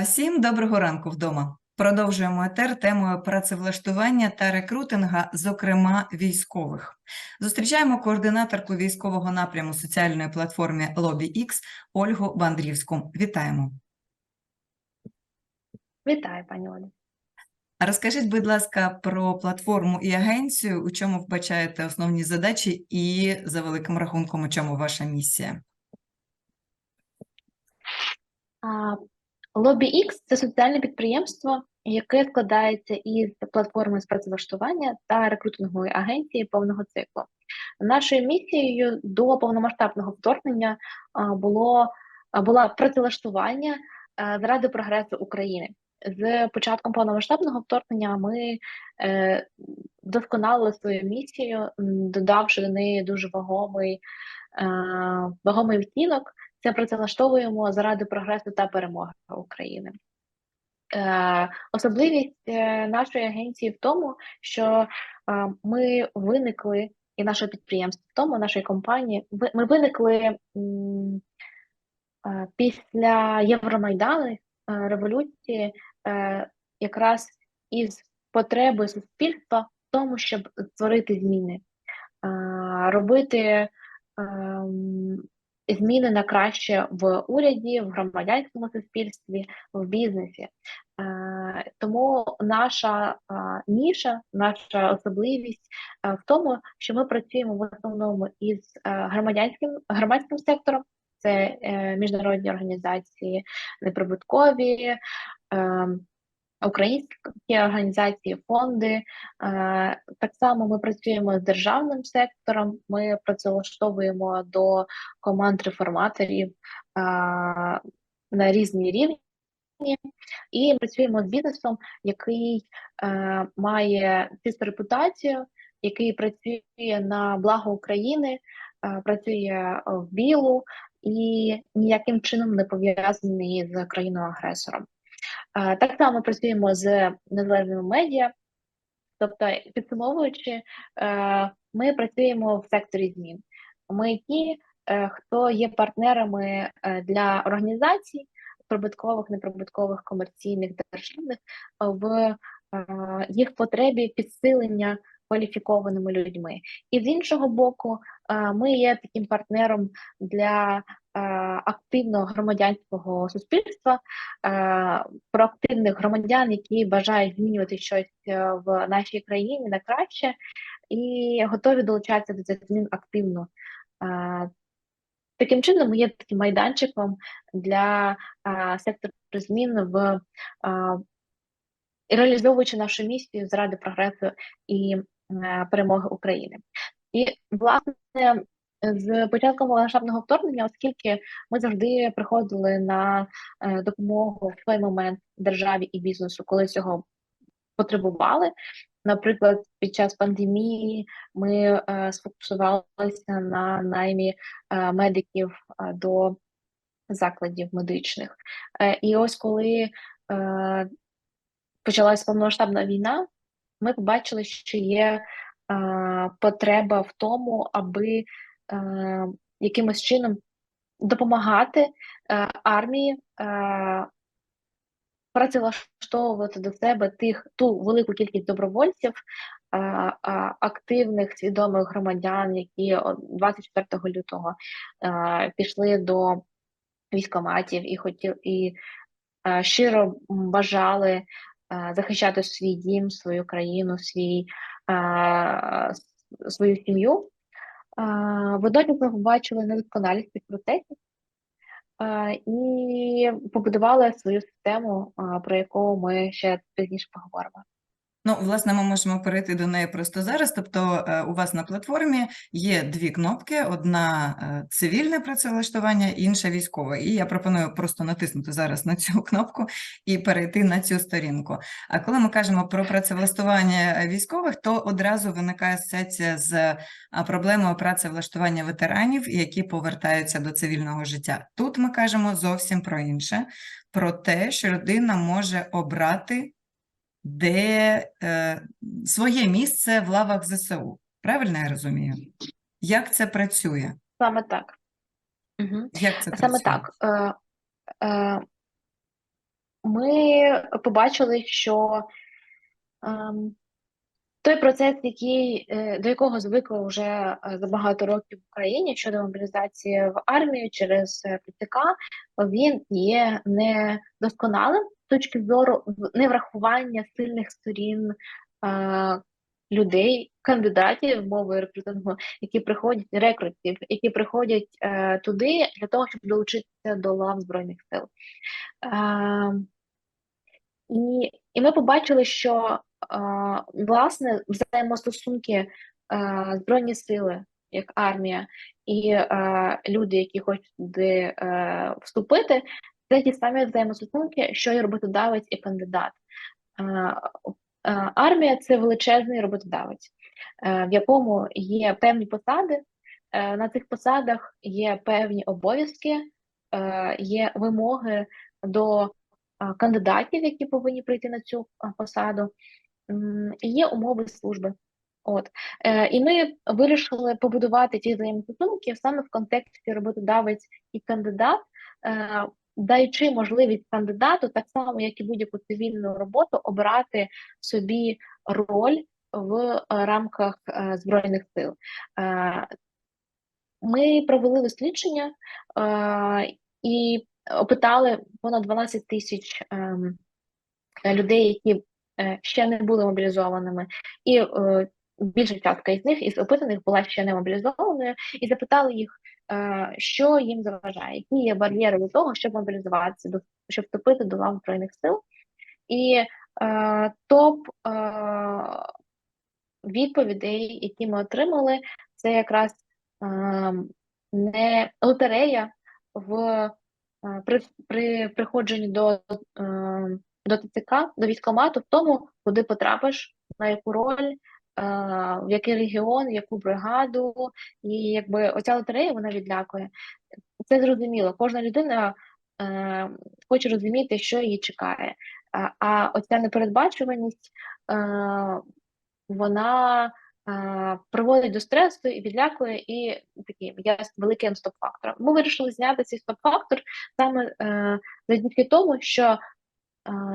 Всім доброго ранку вдома. Продовжуємо етер темою працевлаштування та рекрутинга, зокрема військових. Зустрічаємо координаторку військового напряму соціальної платформи LobbyX Ольгу Бандрівську. Вітаємо. Вітаю, пані Олі. Розкажіть, будь ласка, про платформу і агенцію, у чому вбачаєте основні задачі, і за великим рахунком, у чому ваша місія? А, LobbyX – це соціальне підприємство, яке складається із платформи з працевлаштування та рекрутингової агенції повного циклу. Нашою місією до повномасштабного вторгнення а, було була працевлаштування заради прогресу України. З початком повномасштабного вторгнення ми е, вдосконалили свою місію, додавши до неї дуже вагомий, е, вагомий відтінок. Це працевлаштовуємо заради прогресу та перемоги України. Е, особливість е, нашої агенції в тому, що е, ми виникли, і наше підприємство в тому, нашої компанії, ми виникли е, після Євромайдану, е, революції, е, якраз із потреби суспільства в тому, щоб створити зміни, е, робити зміни на краще в уряді, в громадянському суспільстві, в бізнесі. Е, Тому наша е, ніша, наша особливість е, в тому, що ми працюємо в основному із громадянським громадським сектором. Це міжнародні організації, неприбуткові, е, українські організації, фонди. Е, Так само ми працюємо з державним сектором. Ми працевлаштовуємо до команд реформаторів е, на різні рівні. І працюємо з бізнесом, який е, має чисту репутацію, який працює на благо України, працює в білу і ніяким чином не пов'язаний з країною-агресором. Так само працюємо з незалежними медіа, тобто, підсумовуючи, е, ми працюємо в секторі змін. Ми ті, е, хто є партнерами е, для організацій прибуткових, неприбуткових, комерційних, державних в їх потребі підсилення кваліфікованими людьми. І з іншого боку, ми є таким партнером для активного громадянського суспільства, е, проактивних громадян, які бажають змінювати щось е, в нашій країні на краще, і готові долучатися до цих змін активно. Е, Таким чином, ми є таким майданчиком для сектору змін в реалізовуючи нашу місію заради прогресу і е, перемоги України. І власне з початком повномасштабного вторгнення, оскільки ми завжди приходили на е, допомогу в той момент державі і бізнесу, коли цього потребували. Наприклад, під час пандемії ми е, сфокусувалися на наймі е, медиків до закладів медичних. І ось коли почалась повномасштабна війна, ми побачили, що є потреба в тому, аби е, якимось чином допомагати е, армії е, працевлаштовувати до себе тих ту велику кількість добровольців, активних свідомих громадян, які 24 лютого пішли до військоматів і хотіли і щиро бажали захищати свій дім, свою країну, свій, свою сім'ю. Водночас ми побачили недосконалість цих процесів і побудували свою систему, про яку ми ще пізніше поговоримо. Ну, власне, ми можемо перейти до неї просто зараз. Тобто, е, у вас на платформі є дві кнопки: одна е, цивільне працевлаштування, інша військове. І я пропоную просто натиснути зараз на цю кнопку і перейти на цю сторінку. А коли ми кажемо про працевлаштування е, військових, то одразу виникає асоціація з проблемою працевлаштування ветеранів, які повертаються до цивільного життя. Тут ми кажемо зовсім про інше, про те, що людина може обрати де е, своє місце в лавах ЗСУ. Правильно я розумію? Як це працює? Саме так. Угу. Як це Саме працює? так. Е, е, ми побачили, що ем, той процес, який, е, до якого звикли вже е, за багато років в Україні щодо мобілізації в армію через е, ТЦК, він є недосконалим точки зору неврахування сильних сторін е, людей, кандидатів мовою рекрутингу, які приходять, рекрутів, які приходять е, туди для того, щоб долучитися до лав Збройних сил. Е, і, і ми побачили, що е, власне взаємостосунки е, Збройні сили, як армія, і е, люди, які хочуть туди е, вступити, це ті самі взаємостосунки, що і роботодавець і кандидат. Армія це величезний роботодавець, е, в якому є певні посади. Е, на цих посадах є певні обов'язки, е, є вимоги до кандидатів, які повинні прийти на цю посаду, і є умови служби. От. І ми вирішили побудувати ті взаємостосунки саме в контексті роботодавець і кандидат, даючи можливість кандидату, так само, як і будь-яку цивільну роботу, обирати собі роль в е, рамках е, Збройних сил. Е, Ми провели дослідження і опитали понад 12 тисяч ем, людей, які ще не були мобілізованими, і більша частка із них із опитаних була ще не мобілізованою, і запитали їх, що їм заважає, які є бар'єри до того, щоб мобілізуватися, до щоб вступити до лав збройних сил. І е, топ е, відповідей, які ми отримали, це якраз е, не лотерея в е, при, при приходженні до, е, до ТЦК, до військкомату, в тому, куди потрапиш, на яку роль, е, в який регіон, яку бригаду, і якби оця лотерея вона відлякує. Це зрозуміло. Кожна людина е, хоче розуміти, що її чекає. А, а оця непередбачуваність, е, вона е, приводить до стресу і відлякує, і такий є великим стоп-фактором. Ми вирішили зняти цей стоп-фактор саме е, завдяки тому, що е,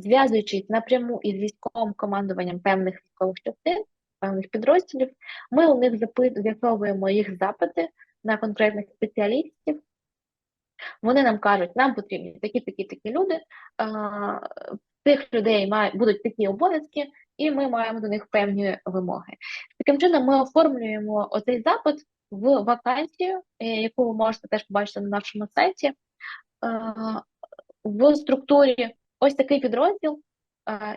зв'язуючись напряму із військовим командуванням певних військових частин, певних підрозділів, ми у них з'ясовуємо їх запити на конкретних спеціалістів. Вони нам кажуть, нам потрібні такі, такі, такі люди. А, Тих людей будуть такі обов'язки, і ми маємо до них певні вимоги. Таким чином, ми оформлюємо оцей запит в вакансію, е, яку ви можете теж побачити на нашому сайті. В структурі ось такий підрозділ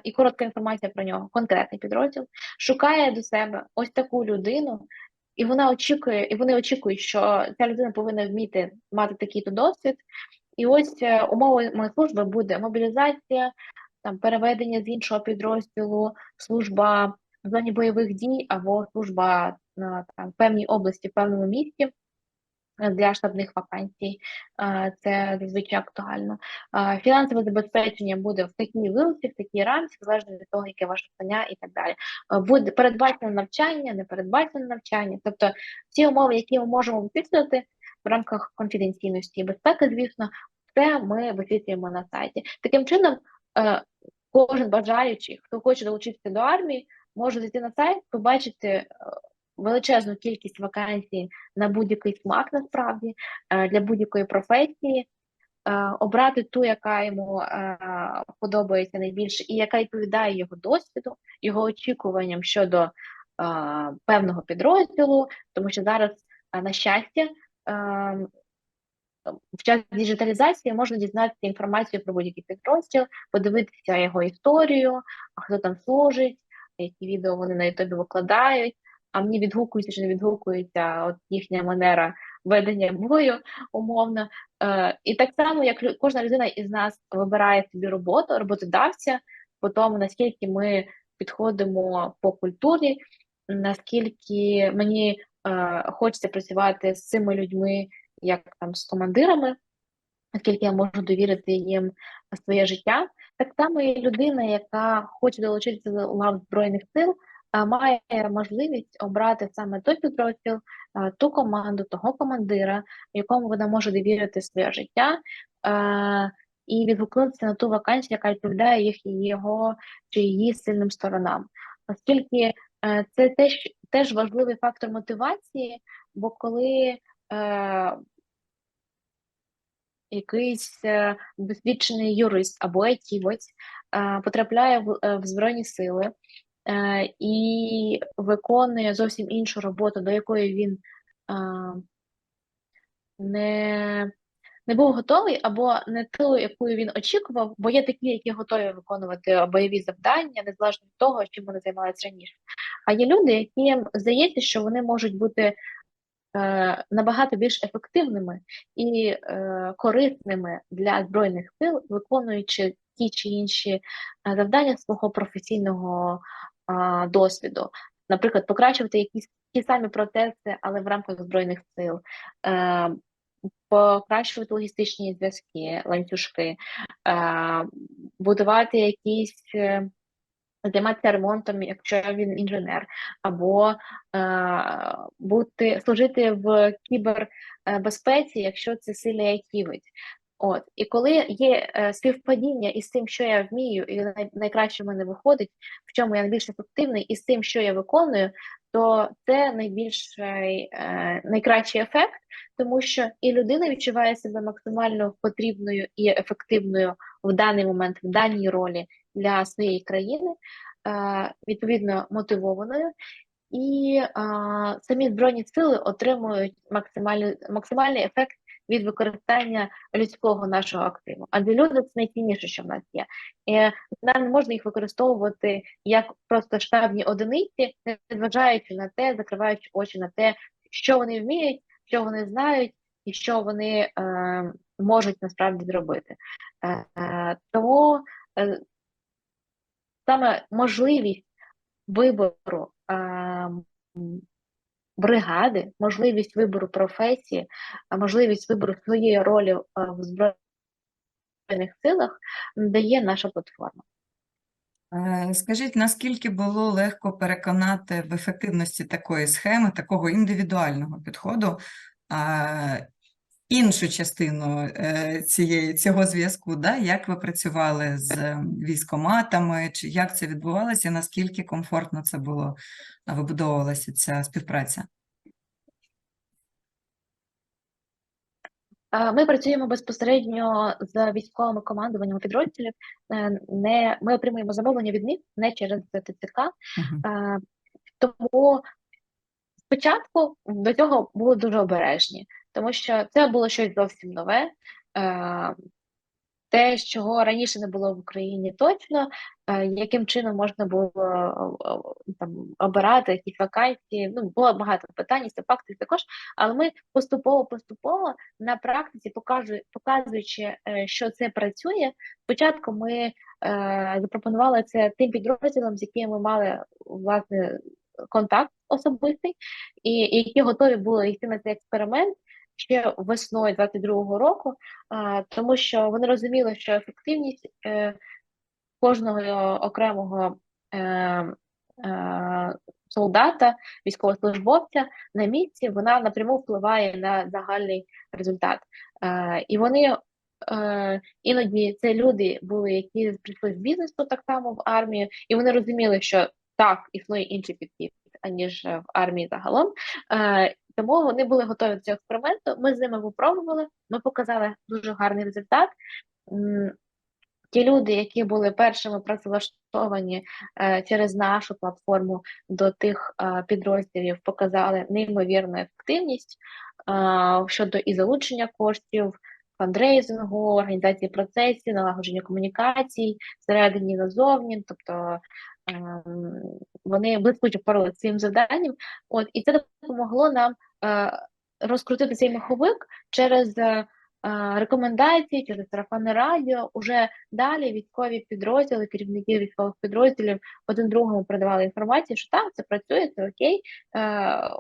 і коротка інформація про нього, конкретний підрозділ, шукає до себе ось таку людину, і вона очікує, і вони очікують, що ця людина повинна вміти мати такий-то досвід. І ось е, умовою служби буде мобілізація, там переведення з іншого підрозділу, служба в зоні бойових дій або служба на там певній області, в певному місті е, для штабних вакансій. Це зазвичай актуально. Фінансове забезпечення буде в такій вилці, в такій рамці, залежно від того, яке ваше знання і так далі. Буде передбачено навчання, не передбачено навчання. Тобто всі умови, які ми можемо висвітлювати в рамках конфіденційності і безпеки, звісно, це ми висвітлюємо на сайті. Таким чином, е, кожен бажаючий, хто хоче долучитися до армії, може зайти на сайт, побачити е, величезну кількість вакансій на будь-який смак, насправді, е, для будь-якої професії, е, обрати ту, яка йому е, подобається найбільше, і яка відповідає його досвіду, його очікуванням щодо певного підрозділу, тому що зараз, на щастя, в час діджиталізації можна дізнатися інформацію про будь-який підрозділ, подивитися його історію, хто там служить, які відео вони на Ютубі викладають. А мені відгукується чи не відгукується от їхня манера ведення бою, умовно. Е, і так само, як кожна людина із нас вибирає собі роботу, роботодавця, по тому, наскільки ми підходимо по культурі, наскільки мені е, хочеться працювати з цими людьми, як там з командирами, наскільки я можу довірити їм своє життя. Так само і людина, яка хоче долучитися до лав Збройних сил, має можливість обрати саме той підрозділ, ту команду, того командира, якому вона може довірити своє життя. І відгукнутися на ту вакансію, яка відповідає їх його чи її сильним сторонам. Оскільки е, це теж, теж важливий фактор мотивації, бо коли е, якийсь е, досвідчений юрист або айтівець е, потрапляє в, е, в Збройні сили і виконує зовсім іншу роботу, до якої він е, не, не був готовий, або не ту, яку він очікував, бо є такі, які готові виконувати бойові завдання, незалежно від того, чим вони займалися раніше. А є люди, яким здається, що вони можуть бути е, набагато більш ефективними і е, корисними для збройних сил, виконуючи ті чи інші е, завдання свого професійного досвіду. Наприклад, покращувати якісь ті самі процеси, але в рамках збройних сил, е, покращувати логістичні зв'язки, ланцюжки, е, будувати якісь. е, Займатися ремонтом, якщо він інженер, або е, бути служити в кібербезпеці, якщо це сильний айтівець. От. І коли є е, співпадіння із тим, що я вмію, і най, найкраще в мене виходить, в чому я найбільш ефективний, і з тим, що я виконую, то це найбільший е, найкращий ефект, тому що і людина відчуває себе максимально потрібною і ефективною в даний момент, в даній ролі для своєї країни, е, відповідно мотивованою, і е, самі збройні сили отримують максимальний, максимальний ефект від використання людського нашого активу. Адже люди це найцінніше, що в нас є. І нам не можна їх використовувати як просто штабні одиниці, не зважаючи на те, закриваючи очі на те, що вони вміють, що вони знають і що вони е, можуть насправді зробити. Е, е, тому е, саме можливість вибору е, бригади, можливість вибору професії, можливість вибору своєї ролі е, в збройних силах дає наша платформа. Е, Скажіть, наскільки було легко переконати в ефективності такої схеми, такого індивідуального підходу, іншу частину е, цієї, цього зв'язку, да? Як ви працювали з ем, військоматами, чи як це відбувалося, наскільки комфортно це було, вибудовувалася ця співпраця? Е, Ми працюємо безпосередньо з військовими командуваннями підрозділів. Е, Не ми отримуємо замовлення від них не через ТЦК. Е, Тому спочатку до цього були дуже обережні, тому що це було щось зовсім нове. Е, Те, чого раніше не було в Україні точно, е, яким чином можна було е, там обирати якісь вакансії. Ну, було багато питань, це факти також, але ми поступово-поступово на практиці показуючи, що це працює. Спочатку ми запропонували це тим підрозділам, з якими ми мали власне контакт особистий, і які готові були йти на цей експеримент ще весною 22-го року, тому що вони розуміли, що ефективність е, кожного окремого е, е, солдата, військовослужбовця на місці, вона напряму впливає на загальний результат. І вони іноді це люди були, які прийшли з бізнесу так само в армію, і вони розуміли, що так, існує інший підхід, аніж в армії загалом. Е, тому вони були готові до цього експерименту. Ми з ними випробували, ми показали дуже гарний результат. Ті люди, які були першими працевлаштовані е, через нашу платформу до тих е, підрозділів, показали неймовірну ефективність щодо і залучення коштів, фандрейзингу, організації процесів, налагодження комунікацій всередині назовні, тобто вони блискуче впоралися з цим завданням. От і це допомогло нам е, розкрутити цей маховик через е, е, рекомендації, через сарафанне радіо. Уже далі військові підрозділи, керівники військових підрозділів один другому передавали інформацію, що так, це працює, це окей,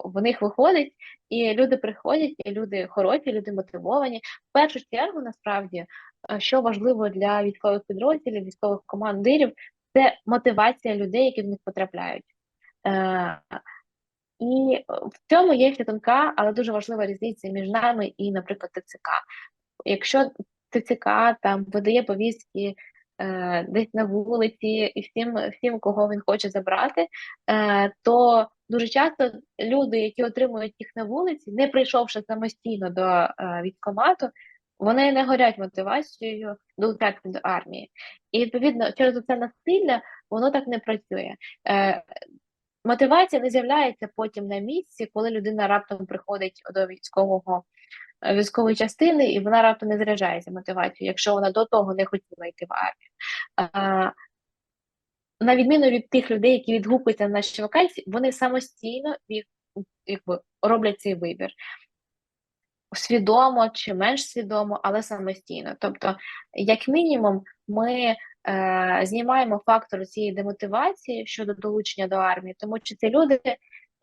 в них виходить, і люди приходять, і люди хороші, люди мотивовані. В першу чергу, насправді, що важливо для військових підрозділів, військових командирів, це мотивація людей, які в них потрапляють. Е, і в цьому є ще тонка, але дуже важлива різниця між нами і, наприклад, ТЦК. Якщо ТЦК там видає повістки е, десь на вулиці і всім, всім, кого він хоче забрати, е, то дуже часто люди, які отримують їх на вулиці, не прийшовши самостійно до е, військкомату, вони не горять мотивацією долучатися до армії. І відповідно через це насилля воно так не працює. Е, мотивація не з'являється потім на місці, коли людина раптом приходить до військового е, військової частини, і вона раптом не заряджається мотивацією, якщо вона до того не хотіла йти в армію. А, на відміну від тих людей, які відгукуються на наші вакансії, вони самостійно від, якби, роблять цей вибір. Свідомо чи менш свідомо, але самостійно. Тобто, як мінімум, ми е, знімаємо фактор цієї демотивації щодо долучення до армії, тому що це люди,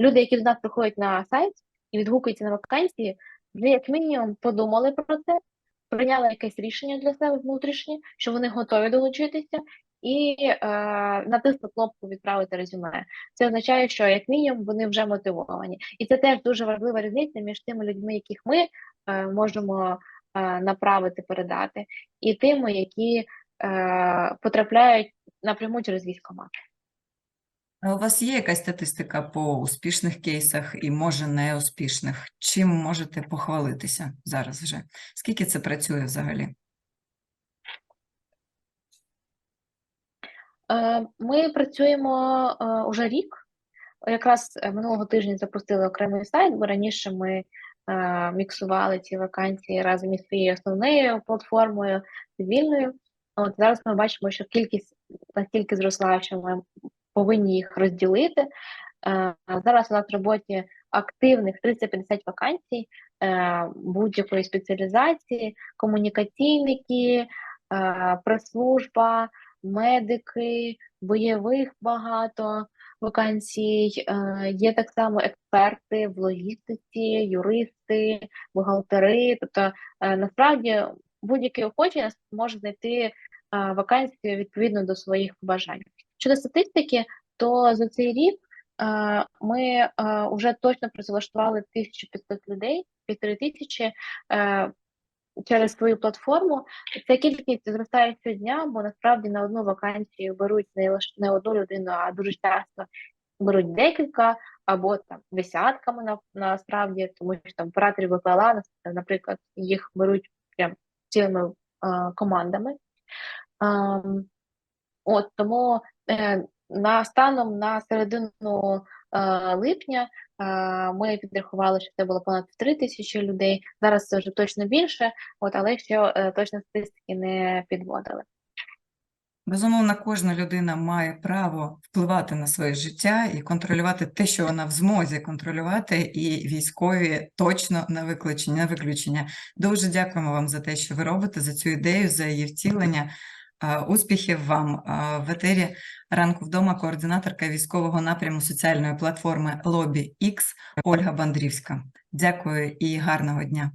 люди, які до нас приходять на сайт і відгукуються на вакансії, вже як мінімум подумали про це, прийняли якесь рішення для себе внутрішнє, що вони готові долучитися, і е, натисли кнопку відправити резюме. Це означає, що як мінімум вони вже мотивовані. І це теж дуже важлива різниця між тими людьми, яких ми е, можемо е, направити, передати, і тими, які е, потрапляють напряму через військкомат. А у вас є якась статистика по успішних кейсах і, може, неуспішних? Чим можете похвалитися зараз вже? Скільки це працює взагалі? Е, Ми працюємо е, уже рік. Якраз е, минулого тижня запустили окремий сайт, бо раніше ми е, міксували ці вакансії разом із своєю основною платформою цивільною. От зараз ми бачимо, що кількість настільки зросла, що ми повинні їх розділити. Е, Зараз у нас в роботі активних 350 вакансій е, будь-якої спеціалізації, комунікаційники, е, прес-служба, медики, бойових багато вакансій. Е, Є так само експерти в логістиці, юристи, бухгалтери. Тобто, е, насправді, будь-який охочий може знайти е, вакансію відповідно до своїх бажань. Щодо статистики, то за цей рік ми вже точно працевлаштували 1500 людей, півтори тисячі через свою платформу. Ця кількість зростає щодня, бо насправді на одну вакансію беруть не лише не одну людину, а дуже часто беруть декілька або там десятками на, насправді, тому що там операторів ВПЛА, наприклад, їх беруть прям цілими е, командами. Ем, От тому е, на станом на середину е, липня е, ми підрахували, що це було понад 3 тисячі людей. Зараз це вже точно більше, от але ще е, точно статистики не підводили. Безумовно, кожна людина має право впливати на своє життя і контролювати те, що вона в змозі контролювати, і військові точно не виключення. Не виключення. Дуже дякуємо вам за те, що ви робите, за цю ідею, за її втілення. Е, Успіхів вам Е, в етері ранку вдома, координаторка військового напряму соціальної платформи Лобі X Ольга Бандрівська. Дякую і гарного дня.